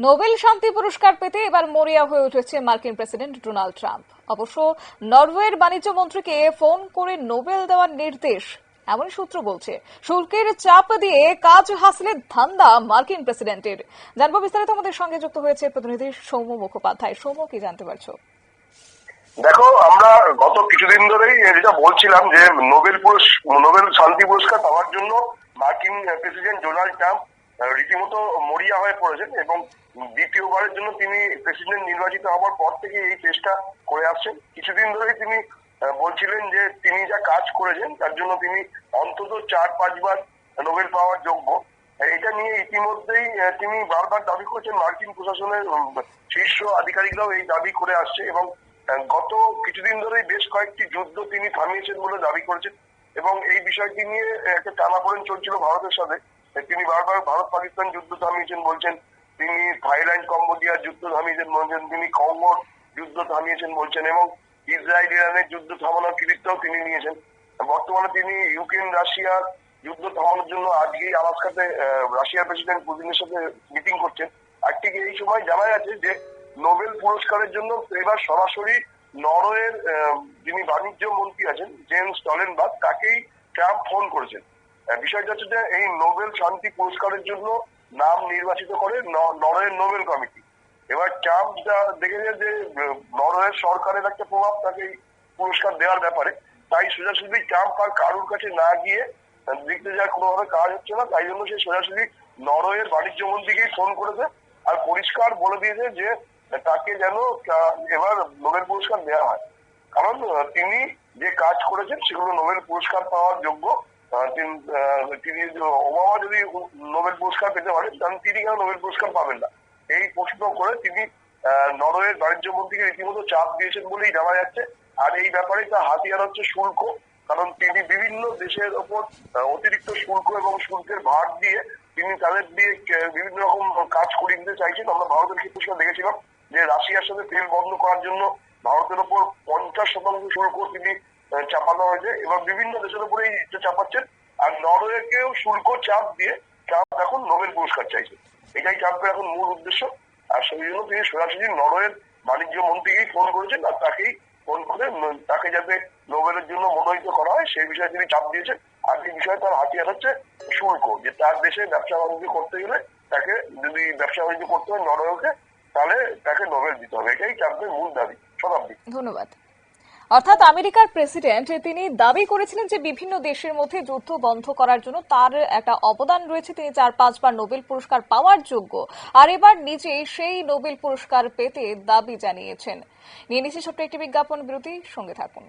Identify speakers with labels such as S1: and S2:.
S1: Nobel শান্তি পুরস্কার পেতে এবার মরিয়া হয়ে উঠেছে মার্কিন প্রেসিডেন্ট ডোনাল্ড ট্রাম্প। অবশ্য নরওয়ের বাণিজ্য মন্ত্রীকে ফোন করে নোবেল দেওয়ার নির্দেশ এমন সূত্র বলছে। শুল্কের চাপ দিয়ে কাজ হাসিলের ধান্দা মার্কিন প্রেসিডেন্টের। জানব বিস্তারিত আমাদের সঙ্গে যুক্ত হয়েছে প্রতিনিধি সৌম্য মুখোপাধ্যায়। সৌম্য, কি জানতে পারছ?
S2: দেখো, আমরা গত কিছুদিন ধরেই যেটা বলছিলাম যে নোবেল পুরস- নোবেল শান্তি পুরস্কার পাওয়ার জন্য মার্কিন প্রেসিডেন্ট ডোনাল্ড ট্রাম্প রীতিমতো মরিয়া হয়ে পড়েছেন এবং দ্বিতীয়বারের জন্য তিনি প্রেসিডেন্ট নির্বাচিত হওয়ার পর থেকে এই চেষ্টা করে আসছেন। কিছুদিন ধরেই তিনি বলছিলেন যে তিনি যা কাজ করেছেন তার জন্য তিনি অন্তত চার, পাঁচবার নোবেল পাওয়ার যোগ্য। এটা নিয়ে ইতিমধ্যেই তিনি বারবার দাবি করছেন মার্কিন প্রশাসনের শীর্ষ আধিকারিকরাও এই দাবি করে আসছে এবং গত কিছুদিন ধরেই বেশ কয়েকটি যুদ্ধ তিনি থামিয়েছেন বলে দাবি করেছেন এবং এই বিষয়টি নিয়ে একটা টানাপোড়েন চলছিল ভারতের সাথে। তিনি বারবার ভারত পাকিস্তান যুদ্ধ থামিয়েছেন বলছেন, তিনি থাইল্যান্ড কম্বোডিয়ার যুদ্ধ থামিয়েছেন বলছেন, তিনি কঙ্গোর যুদ্ধ থামিয়েছেন বলছেন এবং ইসরায়েল, ইরানের যুদ্ধ থামানোর কৃতিত্বও তিনি নিয়েছেন। বর্তমানে তিনি ইউক্রেন রাশিয়ার যুদ্ধ থামানোর জন্য আজকেই আলাস্কাতে রাশিয়ার প্রেসিডেন্ট পুতিনের সাথে মিটিং করছেন। আর ঠিক এই সময় জানা যাচ্ছে যে নোবেল পুরস্কারের জন্য এবার সরাসরি নরওয়ের যিনি বাণিজ্য মন্ত্রী আছেন, জেমস টলেনবার্গ, তাকেই ট্রাম্প ফোন করেছেন। বিষয়টা হচ্ছে যে এই নোবেল শান্তি পুরস্কারের জন্য নাম নির্বাচিত করে নরওয়ের নোবেল কমিটি। এবার ট্রাম্প যা দেখেছে যে নরওয়ের সরকারের একটা প্রভাব তাকে পুরস্কার দেওয়ার ব্যাপারে, তাই সোজাসুজি ট্রাম্প আর কারুর কাছে না গিয়ে দেখতে যায় কোনোভাবে কাজ হচ্ছে না, তাই জন্য সে সোজাসুজি নরওয়ের বাণিজ্য মন্ত্রীকেই ফোন করেছে আর পরিষ্কার বলে দিয়েছে যে, তাকে যেন এবার নোবেল পুরস্কার দেওয়া হয়। কারণ তিনি যে কাজ করেছেন সেগুলো নোবেল পুরস্কার পাওয়ার যোগ্য তিন- ওবামা যদি নোবেল পুরস্কার পেতে পারেন তাহলে তিনি কেন নোবেল পুরস্কার পাবেন না? এই প্রশ্ন করে তিনি নরওয়ের বাণিজ্য মন্ত্রীকে রীতিমতো চাপ দিয়েছেন বলেই জানা যাচ্ছে। আর এই ব্যাপারে তার হাতিয়ার হচ্ছে শুল্ক, কারণ তিনি বিভিন্ন দেশের ওপর অতিরিক্ত শুল্ক এবং শুল্কের ভার দিয়ে তিনি তাদের দিয়ে বিভিন্ন রকম কাজ করিয়ে দিতে চাইছেন। আমরা ভারতের ক্ষেত্রে দেখেছিলাম যে রাশিয়ার সাথে তেল বন্ধ করার জন্য ভারতের ওপর পঞ্চাশ শতাংশ শুল্ক তিনি চাপানো হয়েছে এবং বিভিন্ন দেশের উপরেই এটা চাপাচ্ছেন, আর নরওয়েকেও শুল্ক চাপ দিয়ে ট্রাম্প এখন নোবেল পুরস্কার চাইছে এটাই ট্রাম্পের এখন মূল উদ্দেশ্য, আর সেই জন্য তিনি সরাসরি নরওয়ের বাণিজ্য মন্ত্রীকেই ফোন করেছেন আর তাকেই ফোন করে তাকে যাতে নোবেলের জন্য মনোনীত করা হয়, সেই বিষয়ে তিনি চাপ দিয়েছেন। আর এই বিষয়ে তার হাতিয়ার হচ্ছে শুল্ক, যে তার দেশে ব্যবসা বাণিজ্য করতে গেলে তাকে যদি ব্যবসা বাণিজ্য করতে হয় নরওয়েকে, তাহলে তাকে নোবেল দিতে হবে। এটাই ট্রাম্পের মূল দাবি। শতাব্দী
S1: ধন্যবাদ। অর্থাৎ আমেরিকার প্রেসিডেন্ট, তিনি দাবি করেছিলেন যে বিভিন্ন দেশের মধ্যে যুদ্ধ বন্ধ করার জন্য তার একটা অবদান রয়েছে। তিনি চার পাঁচবার নোবেল পুরস্কার পাওয়ার যোগ্য। আর এবার নিজেই সেই নোবেল পুরস্কার পেতে দাবি জানিয়েছেন। নিয়ে নিচ্ছি ছোট্ট একটি বিজ্ঞাপন বিরতি, সঙ্গে থাকুন।